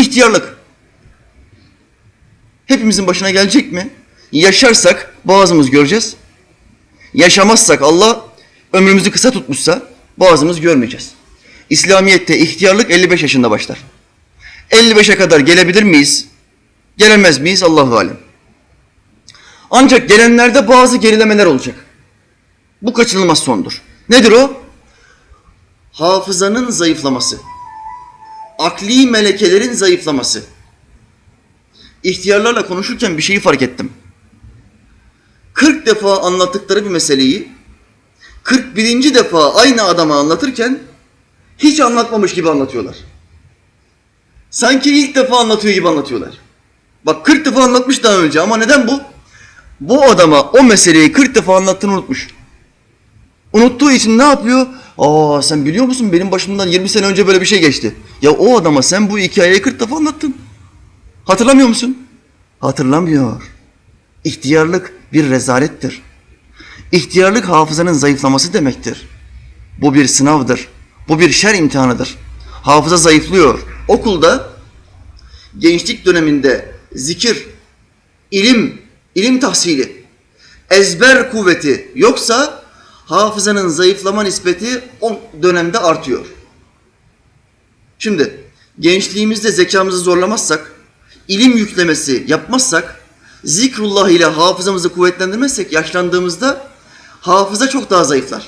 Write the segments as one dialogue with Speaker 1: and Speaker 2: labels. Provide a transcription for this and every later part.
Speaker 1: İhtiyarlık. Hepimizin başına gelecek mi? Yaşarsak boğazımız göreceğiz. Yaşamazsak Allah ömrümüzü kısa tutmuşsa boğazımız görmeyeceğiz. İslamiyet'te ihtiyarlık 55 yaşında başlar. 55'e kadar gelebilir miyiz? Gelemez miyiz? Allahu alem. Ancak gelenlerde bazı gerilemeler olacak. Bu kaçınılmaz sondur. Nedir o? Hafızanın zayıflaması. Akli melekelerin zayıflaması. İhtiyarlarla konuşurken bir şeyi fark ettim. 40 defa anlattıkları bir meseleyi 41. defa aynı adama anlatırken hiç anlatmamış gibi anlatıyorlar. Sanki ilk defa anlatıyor gibi anlatıyorlar. Bak 40 defa anlatmış daha önce ama neden bu? Bu adama o meseleyi 40 defa anlattığını unutmuş. Unuttuğu için ne yapıyor? Aa sen biliyor musun benim başımdan 20 sene önce böyle bir şey geçti. Ya o adama sen bu hikayeyi 40 defa anlattın. Hatırlamıyor musun? Hatırlamıyor. İhtiyarlık bir rezalettir. İhtiyarlık hafızanın zayıflaması demektir. Bu bir sınavdır. Bu bir şer imtihanıdır. Hafıza zayıflıyor. Okulda gençlik döneminde zikir, ilim, ilim tahsili, ezber kuvveti yoksa hafızanın zayıflama nispeti o dönemde artıyor. Şimdi gençliğimizde zekamızı zorlamazsak, ilim yüklemesi yapmazsak, zikrullah ile hafızamızı kuvvetlendirmezsek yaşlandığımızda hafıza çok daha zayıflar.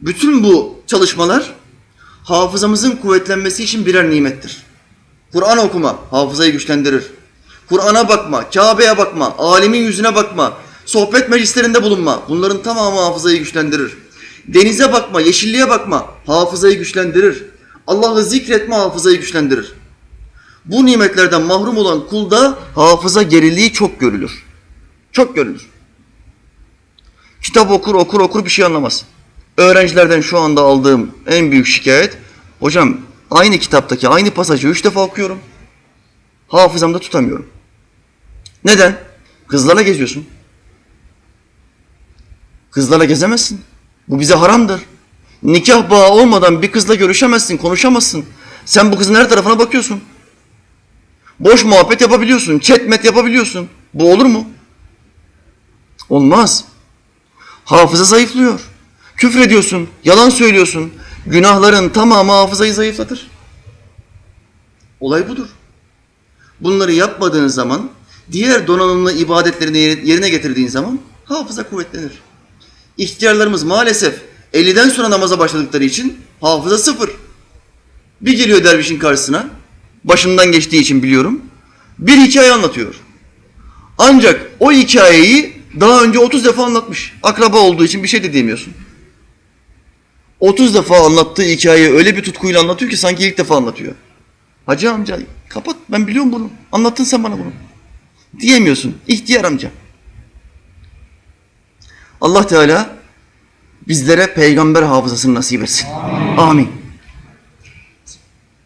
Speaker 1: Bütün bu çalışmalar hafızamızın kuvvetlenmesi için birer nimettir. Kur'an okuma hafızayı güçlendirir. Kur'an'a bakma, Kabe'ye bakma, alimin yüzüne bakma, sohbet meclislerinde bulunma. Bunların tamamı hafızayı güçlendirir. Denize bakma, yeşilliğe bakma, hafızayı güçlendirir. Allah'ı zikretme hafızayı güçlendirir. Bu nimetlerden mahrum olan kulda hafıza geriliği çok görülür. Çok görülür. Kitap okur okur okur bir şey anlamaz. Öğrencilerden şu anda aldığım en büyük şikayet, hocam aynı kitaptaki aynı pasajı üç defa okuyorum. Hafızamda tutamıyorum. Neden? Kızlarla geziyorsun. Kızlarla gezemezsin. Bu bize haramdır. Nikah bağı olmadan bir kızla görüşemezsin, konuşamazsın. Sen bu kızın her tarafına bakıyorsun. Boş muhabbet yapabiliyorsun, chatmet yapabiliyorsun. Bu olur mu? Olmaz. Hafıza zayıflıyor. Küfür ediyorsun, yalan söylüyorsun. Günahların tamamı hafızayı zayıflatır. Olay budur. Bunları yapmadığın zaman, diğer donanımlı ibadetlerini yerine getirdiğin zaman hafıza kuvvetlenir. İhtiyarlarımız maalesef 50'den sonra namaza başladıkları için hafıza sıfır. Bir geliyor dervişin karşısına, başından geçtiği için biliyorum, bir hikaye anlatıyor. Ancak o hikayeyi daha önce 30 defa anlatmış. Akraba olduğu için bir şey de diyemiyorsun. 30 defa anlattığı hikayeyi öyle bir tutkuyla anlatıyor ki sanki ilk defa anlatıyor. Hacı amca kapat ben biliyorum bunu. Anlattın sen bana bunu. Diyemiyorsun. İhtiyar amca. Allah Teala bizlere peygamber hafızasını nasip etsin. Amin.